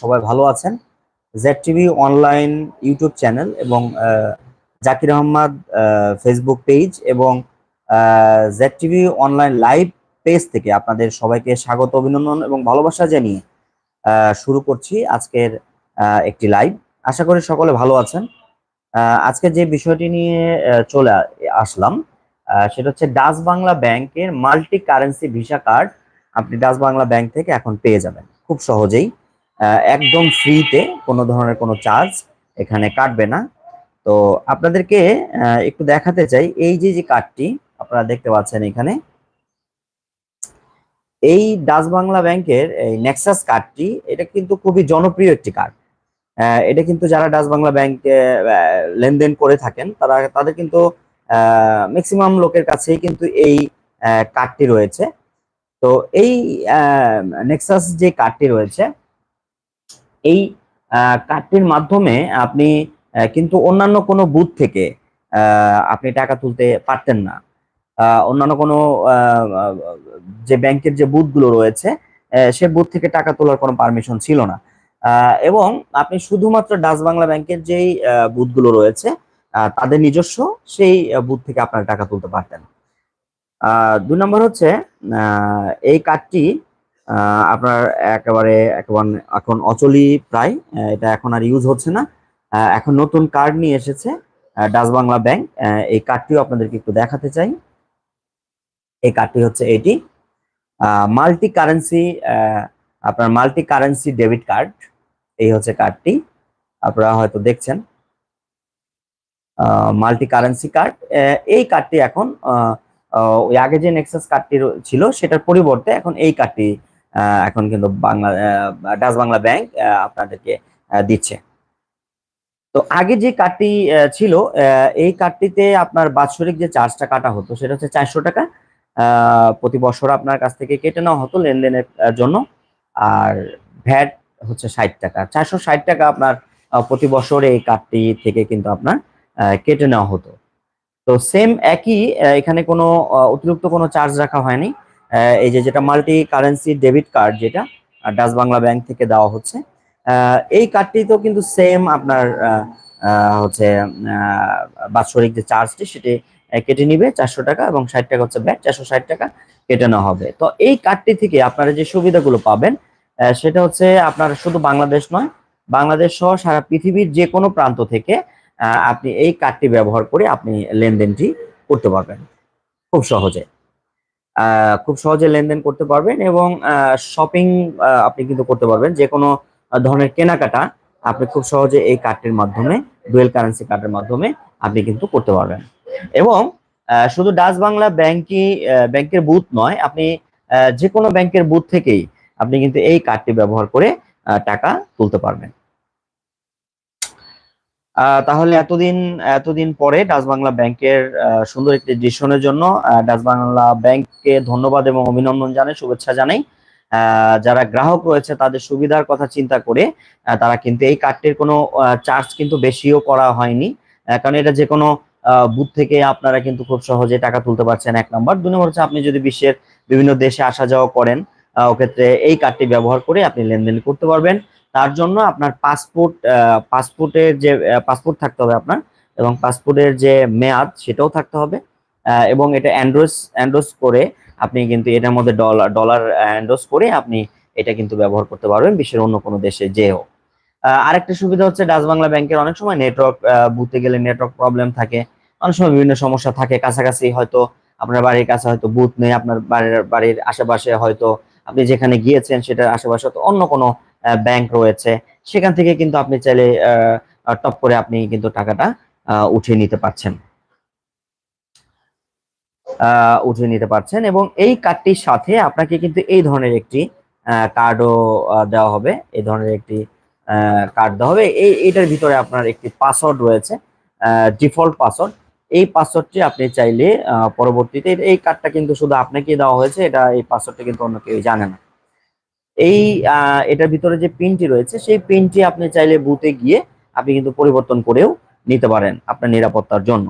সবাই ভালো আছেন। Z TV online YouTube channel এবং জাকির আহমদ ফেসবুক পেজ এবং Z TV online live page থেকে আপনাদের সবাইকে স্বাগত, অভিনন্দন এবং ভালোবাসা জানিয়ে শুরু করছি আজকের একটি লাইভ। আশা করি সকলে ভালো আছেন। আজকে যে বিষয়টি নিয়ে চলে আসলাম সেটা হচ্ছে ডাচ বাংলা ব্যাংকের মাল্টি কারেন্সি ভিসা কার্ড আপনি ডাচ বাংলা ব্যাংক থেকে এখন পেয়ে যাবেন। খুব সহজেই। একদম ফ্রিতে কোনো ধরনের কোনো চার্জ এখানে কাটবে না। তো আপনাদেরকে একটু দেখাতে চাই। এই যে যে কার্ডটি আপনারা দেখতে পাচ্ছেন এখানে, এই ডাচ বাংলা ব্যাংকের এই নেক্সাস কার্ডটি এটা কিন্তু খুবই জনপ্রিয় একটি কার্ড এটা কিন্তু যারা ডাচ বাংলা ব্যাংকে লেনদেন করে থাকেন, তারা, তাদের কিন্তু ম্যাক্সিমাম লোকের কাছেই কিন্তু এই কার্ডটি রয়েছে। তো এই নেক্সাস যে কার্ডটি রয়েছে এই কার্ডটির মাধ্যমে আপনি কিন্তু অন্যান্য কোনো বুথ থেকে আপনি টাকা তুলতে পারতেন না। অন্যান্য কোনো যে ব্যাংকের যে বুথগুলো রয়েছে সে বুথ থেকে টাকা তোলার কোনো পারমিশন ছিল না। এবং আপনি শুধুমাত্র ডাচ বাংলা ব্যাংকের যেই বুথগুলো রয়েছে তাদের নিজস্ব সেই বুথ থেকে আপনারা টাকা তুলতে পারতেন। দুই নম্বর হচ্ছে এই কার্ডটি আপনার একেবারে একেবারে এখন অচলি প্রায় এটা এখন আর ইউজ হচ্ছে না। এখন নতুন কার্ড নিয়ে এসেছে ডাচ বাংলা ব্যাংক এই কার্ডটিও আপনাদেরকে একটু দেখাতে চাই। এই কার্ডটি হচ্ছে এটি। মাল্টি কারেন্সি আপনার মাল্টি কারেন্সি ডেবিট কার্ড এই হচ্ছে কার্ডটি আপনারা হয়তো দেখছেন। মাল্টি কারেন্সি কার্ড এই কার্ডটি এখন ওই আগে যে নেক্সাস কার্ডটি ছিল, সেটার পরিবর্তে এখন এই কার্ডটি এখন কিন্তু বাংলা ডাচ বাংলা ব্যাংক আপনাদেরকে দিচ্ছে। তো আগে যে কার্ডটি ছিল এই কার্ডটিতে আপনার বাৎসরিক যে চার্জটা কাটা হতো, সেটা হচ্ছে চারশো টাকা। প্রতি বছর আপনার কাছ থেকে কেটে নেওয়া হতো লেনদেনের জন্য। আর ভ্যাট হচ্ছে ষাট টাকা। চারশো ষাট টাকা আপনার প্রতি বছর এই কার্ডটি থেকে কিন্তু আপনার কেটে নেওয়া হতো। তো সেম একই এখানে কোনো অতিরিক্ত কোনো চার্জ রাখা হয়নি। এই যে যেটা মাল্টি কারেন্সি ডেবিট কার্ড যেটা ডাচ বাংলা ব্যাংক থেকে দেওয়া হচ্ছে এই কার্ডটি তো কিন্তু সেম আপনার হচ্ছে বাৎসরিক যে চার্জটি সেটি কেটে নিবে চারশো টাকা এবং ষাট টাকা হচ্ছে ব্যাট, চারশো ষাট টাকা কেটে নেওয়া হবে। তো এই কার্ডটি থেকে আপনারা যে সুবিধাগুলো পাবেন সেটা হচ্ছে আপনার শুধু বাংলাদেশ নয়, বাংলাদেশ সহ সারা পৃথিবীর যে কোনো প্রান্ত থেকে আপনি এই কার্ডটি ব্যবহার করে আপনি লেনদেনটি করতে পারবেন। খুব সহজে। খুব সহজে লেনদেন করতে পারবেন এবং শপিং আপনি কিন্তু করতে পারবেন। যে কোনো ধরনের কেনাকাটা আপনি খুব সহজে এই কার্ডটির মাধ্যমে ডুয়েল কারেন্সি কার্ডের মাধ্যমে আপনি কিন্তু করতে পারবেন। এবং শুধু ডাচ বাংলা ব্যাংকই ব্যাংকের বুথ নয়, আপনি যে কোনো ব্যাংকের বুথ থেকেই আপনি কিন্তু এই কার্ডটি ব্যবহার করে টাকা তুলতে পারবেন। তাহলে এতদিন এতদিন পরে ডাচ বাংলা ব্যাংকের সুন্দর একটি ডিসিশনের জন্য ডাচ বাংলা ব্যাংককে ধন্যবাদ এবং অভিনন্দন জানাই, শুভেচ্ছা জানাই। যারা গ্রাহক রয়েছে, তাদের সুবিধার কথা চিন্তা করে তারা কিন্তু এই কার্ডটির কোনো চার্জ কিন্তু বেশিও করা হয়নি। কারণ এটা যে কোনো বুথ থেকে আপনারা কিন্তু খুব সহজে টাকা তুলতে পারছেন, এক নম্বর। দুই নম্বর হচ্ছে, আপনি যদি বিশ্বের বিভিন্ন দেশে আসা যাওয়া করেন আহ, ওক্ষেত্রে এই কার্ডটি ব্যবহার করে আপনি লেনদেন করতে পারবেন। তার জন্য আপনার পাসপোর্ট পাসপোর্টের যে পাসপোর্ট থাকতে হবে আপনার এবং পাসপোর্টের যে মেয়াদ সেটাও থাকতে হবে। এবং এটা অ্যান্ড্রোস অ্যান্ড্রোস করে আপনি কিন্তু এটার মধ্যে ডলার ডলার অ্যান্ড্রোস করে আপনি এটা কিন্তু ব্যবহার করতে পারবেন বিশ্বের অন্য কোনো দেশে যেও আরেকটা সুবিধা হচ্ছে ডাচ বাংলা ব্যাংকের অনেক সময় নেটওয়ার্ক বুথে গেলে নেটওয়ার্ক প্রবলেম থাকে। অনেক সময় বিভিন্ন সমস্যা থাকে। কাছাকাছি হয়তো আপনার বাড়ির কাছে হয়তো বুথ নেই আপনার বাড়ির বাড়ির আশেপাশে হয়তো আপনি যেখানে গিয়েছেন সেটার আশেপাশে অন্য কোনো ব্যাংক রয়েছে, সেখান থেকে কিন্তু আপনি চাইলে টপ করে আপনি কিন্তু টাকাটা উঠিয়ে নিতে পারছেন। উঠিয়ে নিতে পারছেন এবং এই কার্ডটির সাথে আপনাকে কিন্তু এই ধরনের একটি কার্ডও দেওয়া হবে। এই ধরনের একটি কার্ড দেওয়া হবে। এই, এটার ভিতরে আপনার একটি পাসওয়ার্ড রয়েছে ডিফল্ট পাসওয়ার্ড এই পাসওয়ার্ডটি আপনি চাইলে পরবর্তীতে এই কার্ডটা কিন্তু শুধু আপনাকেই দেওয়া হয়েছে, এটা এই পাসওয়ার্ডটা কিন্তু অন্য কেউ জানে না। এই এটার ভিতরে যে পিনটি রয়েছে, সেই পিনটি আপনি চাইলে বুথে গিয়ে আপনি কিন্তু পরিবর্তন করেও নিতে পারেন আপনার নিরাপত্তার জন্য।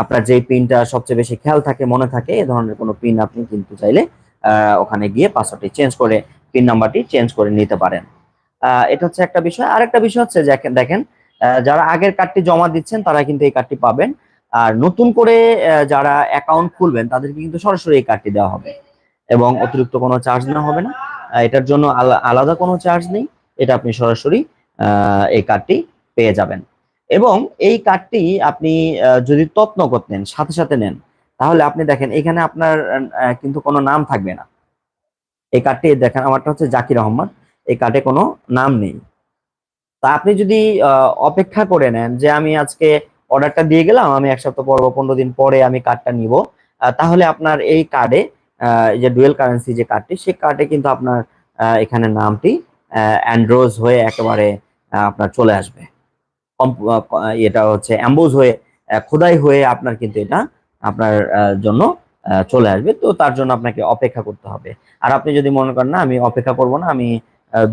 আপনার যে পিনটা সবচেয়ে বেশি খেয়াল থাকে, মনে থাকে, এ ধরনের কোনো পিন আপনি কিন্তু চাইলে ওখানে গিয়ে পাসওয়ার্ডটি চেঞ্জ করে পিন নাম্বারটি চেঞ্জ করে নিতে পারেন। এটা হচ্ছে একটা বিষয়। আরেকটা বিষয় হচ্ছে, দেখেন- যারা আগের কার্ডটি জমা দিচ্ছেন, তারা কিন্তু এই কার্ডটি পাবেন। আর নতুন করে যারা অ্যাকাউন্ট খুলবেন, তাদেরকে কিন্তু সরাসরি এই কার্ডটি দেওয়া হবে। এবং অতিরিক্ত কোনো চার্জ নেওয়া হবে না। এটার জন্য আলা- আলাদা কোনো চার্জ নেই। এটা আপনি সরাসরি এই কার্ডটি পেয়ে যাবেন। এবং এই কার্ডটি আপনি যদি তৎনগদ নেন, সাথে সাথে নেন, তাহলে আপনি দেখেন, এখানে আপনার কিন্তু কোনো নাম থাকবে না। এই কার্ডটি দেখেন, আমারটা হচ্ছে জাকির আহমদ। এই কার্ডে কোনো নাম নেই। তা আপনি যদি অপেক্ষা করে নেন যে আমি আজকে অর্ডারটা দিয়ে গেলাম, আমি এক সপ্তাহ পর বা পনেরো দিন পরে আমি কার্ডটা নিব। তাহলে আপনার এই কার্ডে যে ডুয়েল কারেন্সি যে কার্ডটি সেই কার্ডে কিন্তু আপনার এখানে নামটি অ্যান্ড্রোজ হয়ে একেবারে আপনার চলে আসবে। এটা হচ্ছে অ্যাম্বোজ হয়ে খোদাই হয়ে আপনার কিন্তু এটা আপনার জন্য চলে আসবে। তো তার জন্য আপনাকে অপেক্ষা করতে হবে। আর আপনি যদি মনে করেন, না, আমি অপেক্ষা করব না, আমি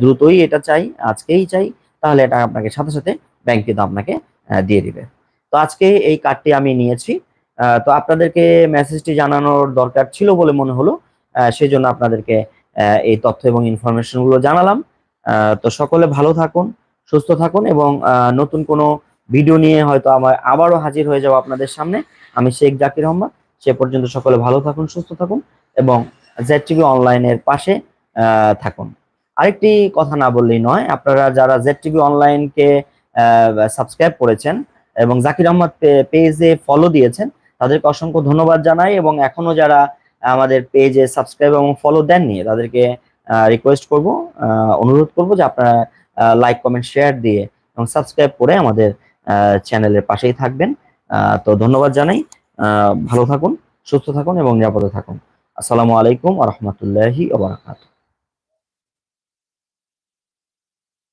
দ্রুতই এটা চাই, আজকেই চাই, তাহলে এটা আপনাকে সাথে সাথে ব্যাংক কিন্তু আপনাকে দিয়ে দিবে। তো আজকে এই কার্ডটি আমি নিয়েছি। তো আপনাদেরকে মেসেজটি জানানোর দরকার ছিল বলে মনে হলো। সেই জন্য আপনাদেরকে এই তথ্য এবং ইনফরমেশনগুলো জানালাম। তো সকলে ভালো থাকুন, সুস্থ থাকুন এবং নতুন কোনো ভিডিও নিয়ে হয়তো আমার আবারও হাজির হয়ে যাব আপনাদের সামনে। আমি শেখ জাকির রহমান সে পর্যন্ত সকলে ভালো থাকুন, সুস্থ থাকুন এবং জেড টিভি অনলাইনের পাশে থাকুন। আরেকটি কথা না বললেই নয়, আপনারা যারা জেড টিভি অনলাইনকে সাবস্ক্রাইব করেছেন এবং জাকির আহমদ পেজে ফলো দিয়েছেন। তাদেরকে অসংখ্য ধন্যবাদ জানাই এবং এখনও যারা আমাদের পেজে সাবস্ক্রাইব এবং ফলো দেননি, তাদেরকে রিকোয়েস্ট করব অনুরোধ করব যে আপনারা লাইক কমেন্ট শেয়ার দিয়ে এবং সাবস্ক্রাইব করে আমাদের চ্যানেলের পাশেই থাকবেন। তো ধন্যবাদ জানাই। ভালো থাকুন, সুস্থ থাকুন এবং নিরাপদে থাকুন। আসসালামু আলাইকুম আ রহমতুল্লাহি